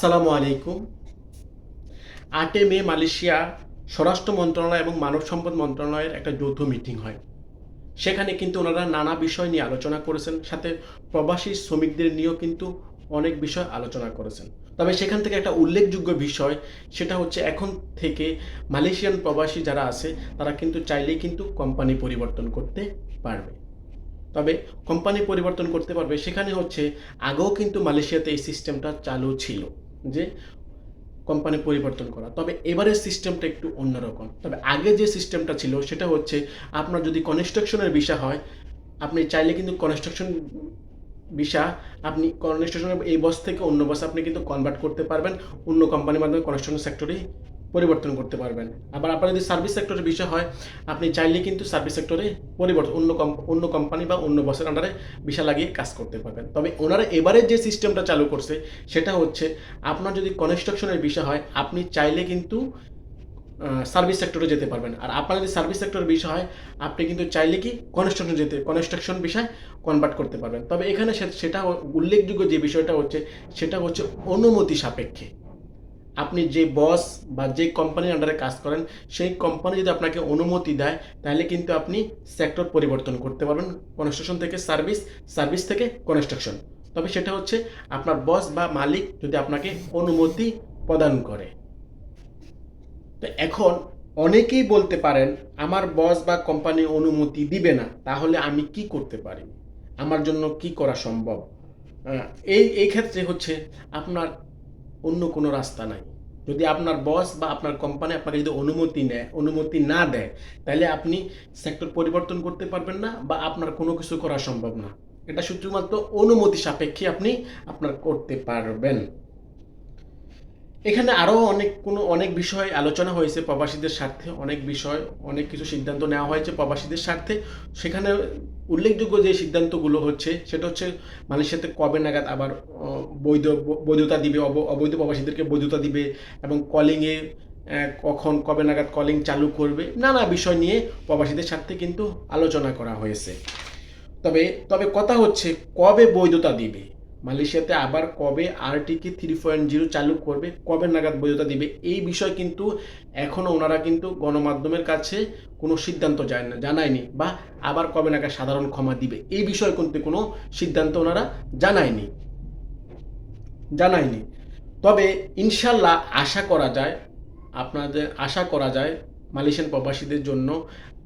আসসালামু আলাইকুম। আটে মে মালয়েশিয়া স্বরাষ্ট্র মন্ত্রণালয় এবং মানব সম্পদ মন্ত্রণালয়ের একটা যৌথ মিটিং হয়। সেখানে কিন্তু ওনারা নানা বিষয় নিয়ে আলোচনা করেছেন, সাথে প্রবাসী শ্রমিকদের নিয়েও কিন্তু অনেক বিষয় আলোচনা করেছেন। তবে সেখান থেকে একটা উল্লেখযোগ্য বিষয়, সেটা হচ্ছে এখন থেকে মালয়েশিয়ান প্রবাসী যারা আছে, তারা কিন্তু চাইলেই কিন্তু কোম্পানি পরিবর্তন করতে পারবে। তবে কোম্পানি পরিবর্তন করতে পারবে, সেখানে হচ্ছে আগেও কিন্তু মালয়েশিয়াতে এই সিস্টেমটা চালু ছিল। যে কোম্পানি পরিবর্তন করা। তবে এবারের সিস্টেমটা একটু অন্যরকম তবে আগে যে সিস্টেমটা ছিল, সেটা হচ্ছে আপনার যদি কনস্ট্রাকশনের বিষয় হয়, আপনি চাইলে কিন্তু কনস্ট্রাকশন ভিসা আপনি কনস্ট্রাকশনের এই বস থেকে অন্য বস আপনি কিন্তু কনভার্ট করতে পারবেন। অন্য কোম্পানির মাধ্যমে কনস্ট্রাকশন সেক্টরেই পরিবর্তন করতে পারবেন। আবার আপনার যদি সার্ভিস সেক্টরের বিষয় হয়, আপনি চাইলে কিন্তু সার্ভিস সেক্টরে পরিবর্তন, অন্য অন্য কোম্পানি বা অন্য বসের আন্ডারে ভিসা লাগিয়ে কাজ করতে পারবেন। তবে ওনারা এবারে যে সিস্টেমটা চালু করছে, সেটা হচ্ছে আপনার যদি কনস্ট্রাকশনের বিষয় হয়, আপনি চাইলে কিন্তু সার্ভিস সেক্টরে যেতে পারবেন। আর আপনার যদি সার্ভিস সেক্টরের বিষয় হয়, আপনি কিন্তু চাইলে কি কনস্ট্রাকশন যেতে কনস্ট্রাকশন বিষয় কনভার্ট করতে পারবেন। তবে এখানে সেটা উল্লেখযোগ্য যে বিষয়টা হচ্ছে, সেটা হচ্ছে অনুমতি সাপেক্ষে। আপনি যে বস বা যে কোম্পানির আন্ডারে কাজ করেন, সেই কোম্পানি যদি আপনাকে অনুমতি দেয়, তাহলে কিন্তু আপনি সেক্টর পরিবর্তন করতে পারবেন। কনস্ট্রাকশন থেকে সার্ভিস সার্ভিস থেকে কনস্ট্রাকশন তবে সেটা হচ্ছে আপনার বস বা মালিক যদি আপনাকে অনুমতি প্রদান করে। তো এখন অনেকেই বলতে পারেন, আমার বস বা কোম্পানি অনুমতি দিবে না, তাহলে আমি কি করতে পারি? আমার জন্য কি করা সম্ভব? এই এই ক্ষেত্রে হচ্ছে আপনার অন্য কোনো রাস্তা নাই। যদি আপনার বস বা আপনার কোম্পানি আপনাকে যদি অনুমতি নেয়, অনুমতি না দেয়, তাহলে আপনি সেক্টর পরিবর্তন করতে পারবেন না বা আপনার কোনো কিছু করা সম্ভব না। এটা শুধুমাত্র অনুমতি সাপেক্ষে আপনি আপনার করতে পারবেন। এখানে আরও অনেক কোনো, অনেক বিষয় আলোচনা হয়েছে প্রবাসীদের স্বার্থে, অনেক বিষয়, অনেক কিছু সিদ্ধান্ত নেওয়া হয়েছে প্রবাসীদের স্বার্থে। সেখানে উল্লেখযোগ্য যে সিদ্ধান্তগুলো হচ্ছে, সেটা হচ্ছে মালয়েশিয়াতে কবে নাগাদ আবার বৈধ, বৈধতা দিবে, অব- অবৈধ প্রবাসীদেরকে বৈধতা দিবে এবং কলিংয়ে কখন, কবে নাগাদ কলিং চালু করবে, নানা বিষয় নিয়ে প্রবাসীদের স্বার্থে কিন্তু আলোচনা করা হয়েছে। তবে তবে কথা হচ্ছে কবে বৈধতা দিবে? মালয়েশিয়াতে আবার কবে আরটিকে থ্রি পয়েন্ট জিরো চালু করবে, কবে নাগাদ বৈধতা দিবে, এই বিষয় কিন্তু এখনও ওনারা কিন্তু গণমাধ্যমের কাছে কোনো সিদ্ধান্ত যায় না, জানায়নি বা আবার কবে নাগাদ সাধারণ ক্ষমা দিবে, এই বিষয়ে কিন্তু কোনো সিদ্ধান্ত ওনারা জানায়নি। জানায়নি। তবে ইনশাল্লাহ আশা করা যায়, আপনাদের আশা করা যায় মালয়েশিয়ান প্রবাসীদের জন্য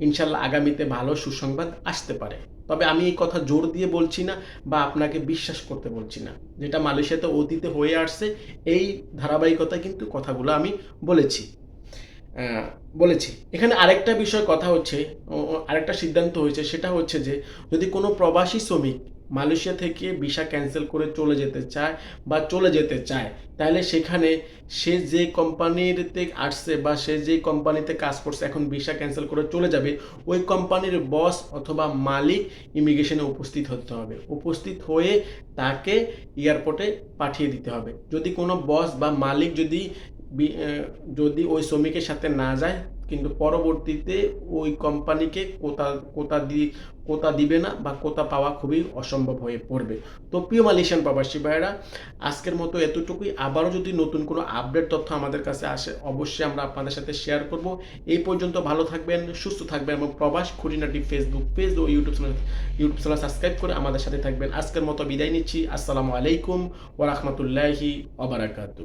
ইনশাল্লাহ আগামীতে ভালো সুসংবাদ আসতে পারে। তবে আমি এই কথা জোর দিয়ে বলছি না বা আপনাকে বিশ্বাস করতে বলছি না। যেটা মালয়েশিয়াতে অতীতে হয়ে আসছে, এই ধারাবাহিকতায় কিন্তু কথাগুলো আমি বলেছি। বলেছি। এখানে আরেকটা বিষয় কথা হচ্ছে আরেকটা সিদ্ধান্ত হয়েছে, সেটা হচ্ছে যে যদি কোনো প্রবাসী শ্রমিক মালয়েশিয়া থেকে ভিসা ক্যান্সেল করে চলে যেতে চায় বা চলে যেতে চায়, তাহলে সেখানে সে যে কোম্পানিতে আসছে বা সে যে কোম্পানিতে কাজ করছে, এখন ভিসা ক্যান্সেল করে চলে যাবে, ওই কোম্পানির বস অথবা মালিক ইমিগ্রেশনে উপস্থিত হতে হবে। উপস্থিত হয়ে তাকে এয়ারপোর্টে পাঠিয়ে দিতে হবে। যদি কোনো বস বা মালিক যদি যদি ওই শ্রমিকের সাথে না যায়, কিন্তু পরবর্তীতে ওই কোম্পানিকে কোতা কোতা দি, কোতা দিবে না বা কোতা পাওয়া খুবই অসম্ভব হয়ে পড়বে। তো প্রিয় মালয়েশিয়ান প্রবাসী ভাইয়েরা, আজকের মতো এতটুকুই। আবারও যদি নতুন কোনো আপডেট তথ্য আমাদের কাছে আসে, অবশ্যই আমরা আপনাদের সাথে শেয়ার করব। এই পর্যন্ত ভালো থাকবেন, সুস্থ থাকবেন এবং প্রবাস খুঁটিনাটি ফেসবুক পেজ ও YouTube channel YouTube channel subscribe করে আমাদের সাথে থাকবেন। আজকের মতো বিদায় নিচ্ছি। আসসালামু আলাইকুম ওরহমতুল্লাহি ওবরাকাতু